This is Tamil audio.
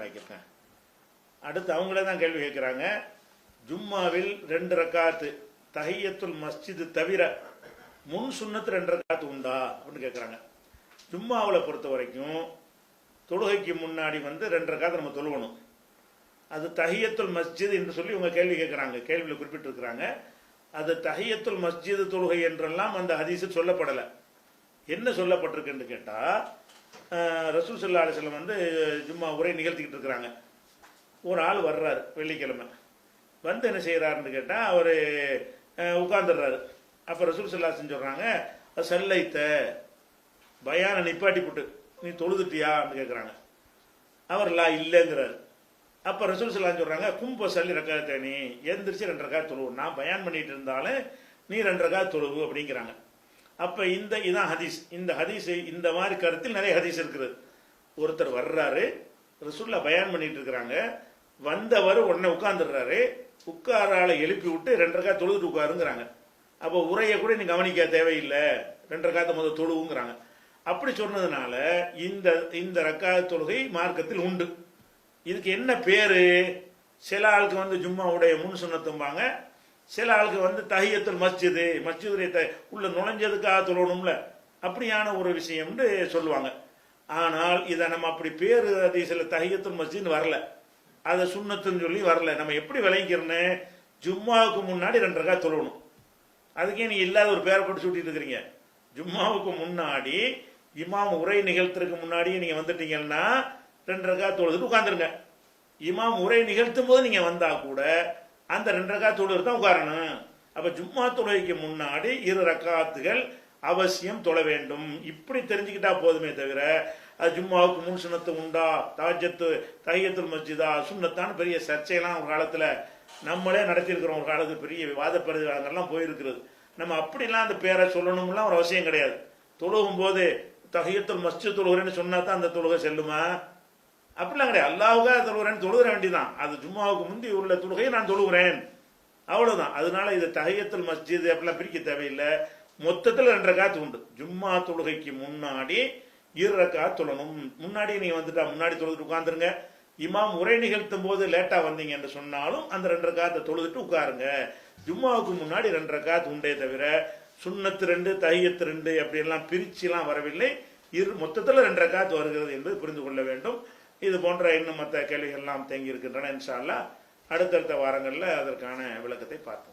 வைக்கிறேன் அடுத்து அவங்களே தான் கேள்வி கேட்குறாங்க. ஜும்மாவில் ரெண்டு ரக்காத்து தஹையத்துல் மஸ்ஜிது தவிர முன் சுன்னத்து ரெண்டு ரக்காத்து உண்டா? அப்படின்னு கேட்குறாங்க. ஜும்மாவில் பொறுத்த வரைக்கும் தொழுகைக்கு முன்னாடி வந்து ரெண்டு ரக்காத்து நம்ம தொழுகணும் அது தஹியத்துல் மஸ்ஜித் என்று சொல்லி இவங்க கேள்வி கேட்குறாங்க. கேள்வியில் குறிப்பிட்டிருக்கிறாங்க. அது தஹியத்துல் மஸ்ஜிது தொழுகை என்றெல்லாம் அந்த ஹதீஸில் சொல்லப்படலை. என்ன சொல்லப்பட்டிருக்குன்னு கேட்டால் ரசூல் சல்லா அலிஸ்லம் வந்து சும்மா உரை நிகழ்த்திக்கிட்டு இருக்கிறாங்க. ஒரு ஆள் வர்றாரு வெள்ளிக்கிழமை. வந்து என்ன செய்கிறாருன்னு கேட்டால் அவர் உட்காந்துடுறாரு அப்போ ரசூல் சல்லாசன் சொல்கிறாங்க செல்லைத்த பயான நிப்பாட்டி போட்டு. நீ தொழுதுட்டியான்னு கேட்குறாங்க அவர் லா இல்லைங்கிறாரு. அப்போ ரசூல் சல்லான்னு சொல்கிறாங்க கும்ப சல்லி ரக்காத்த நீ எந்திரிச்சு ரெண்டு ரக்கா தொழுவு. நான் பயான் பண்ணிட்டு இருந்தாலும் நீ ரெண்டு தொழுவு அப்படிங்கிறாங்க. அப்போ இந்த இதான் ஹதீஸ். இந்த ஹதீஸ் இந்த மாதிரி கருத்தில் நிறைய ஹதீஸ் இருக்கிறது ஒருத்தர் வர்றாரு ரசூல்லா பயான் பண்ணிட்டு இருக்கிறாங்க வந்தவர் உடனே உட்காந்துடுறாரு உட்காரால எழுப்பி விட்டு ரெண்டரைக்கா தொழுதுட்டு உட்காருங்கிறாங்க. அப்போ உரையை கூட நீ கவனிக்க தேவையில்லை. ரெண்டு முதல் தொழுவுங்கிறாங்க. அப்படி சொன்னதுனால இந்த இந்த ரக்கா தொழுகை மார்க்கத்தில் உண்டு. இதுக்கு என்ன பேரு? சில ஆளுக்கு வந்து ஜும்மாவுடைய முன் சுண்ணத்தும்பாங்க. சில ஆளுக்கு வந்து தஹியத்துல் மஸ்ஜிது மஸ்ஜிதுடைய த உள்ள நுழைஞ்சதுக்காக தொழணும்ல. அப்படியான ஒரு விஷயம்னு சொல்லுவாங்க. ஆனால் இதை நம்ம அப்படி பேர் அது சில தஹியத்துல் மஸ்ஜின்னு வரல. அதை சுண்ணத்துன்னு சொல்லி வரல. நம்ம எப்படி விளங்கிக்கிறோன்னு ஜும்மாவுக்கு முன்னாடி ரெண்டு ரக்கா தொழணும் அதுக்கே நீ இல்லாத ஒரு பேரை போட்டு சுட்டிட்டு இருக்கிறீங்க. ஜும்மாவுக்கு முன்னாடி இமாம் உரை நிகழ்த்துறதுக்கு முன்னாடியே நீங்கள் வந்துட்டீங்கன்னா ரெண்டு ரக்கா தொழுதுட்டு உட்காந்துருங்க இமாம் உரை நிகழ்த்தும் போது நீங்கள் வந்தால் கூட அந்த ரெண்டு ரக்கா தொழுது தான் உட்காரணும். அப்ப ஜும்மா தொழுகைக்கு முன்னாடி இரு ரக்காத்துகள் அவசியம் தொழ வேண்டும். இப்படி தெரிஞ்சுக்கிட்டா போதுமே தவிர அது ஜும்மாவுக்கு முன் சுண்ணத்து உண்டா தாஜத்து தையத்துல் மஸ்ஜிதா சுண்ணத்தான்னு பெரிய சர்ச்சையெல்லாம் ஒரு காலத்துல நம்மளே நடத்தியிருக்கிறோம். ஒரு காலத்து பெரிய விவாத அதெல்லாம் போயிருக்கிறது. நம்ம அப்படிலாம் அந்த பேரை சொல்லணும்லாம் ஒரு அவசியம் கிடையாது. தொழுகும் போது தகையத்துல் மஸ்ஜித் தொழுகிறேன்னு சொன்னா தான் அந்த தொழுகை செல்லுமா? அப்படிலாம் கிடையாது. அல்லாவுக்காக தொழுகிறேன் தொழுகிற வேண்டிதான். அது ஜும்மாவுக்கு முந்தி உள்ள தொழுகையை நான் தொழுகிறேன். அவ்வளவுதான். அதனால இது தகையத்துல் மஸ்ஜித் அப்படிலாம் பிரிக்க தேவையில்லை. மொத்தத்தில் ரெண்டு ரக்காத்து உண்டு. ஜும்மா தொழுகைக்கு முன்னாடி இரு ரக்காத் தொழணும். முன்னாடி நீங்க வந்துட்டா முன்னாடி தொழுதுட்டு உட்காந்துருங்க இமாம் உரை நிகழ்த்தும் போது லேட்டா வந்தீங்க என்று சொன்னாலும் அந்த ரெண்டு ரக்காத்தை தொழுதுட்டு உட்காருங்க. ஜும்மாவுக்கு முன்னாடி ரெண்டு ரக்காத்து உண்டே தவிர சுண்ணத்து ரெண்டு தையத்து ரெண்டு அப்படியெல்லாம் பிரிச்சுலாம் வரவில்லை. இரு மொத்தத்தில் ரெண்டு ரக்காத்து வருகிறது என்பது புரிந்து கொள்ள வேண்டும். இது போன்ற இன்னும் மற்ற கேள்விகள்லாம் தேங்கி இருக்கின்றன இன்ஷால்லா அடுத்தடுத்த வாரங்களில் அதற்கான விளக்கத்தை பார்ப்போம்.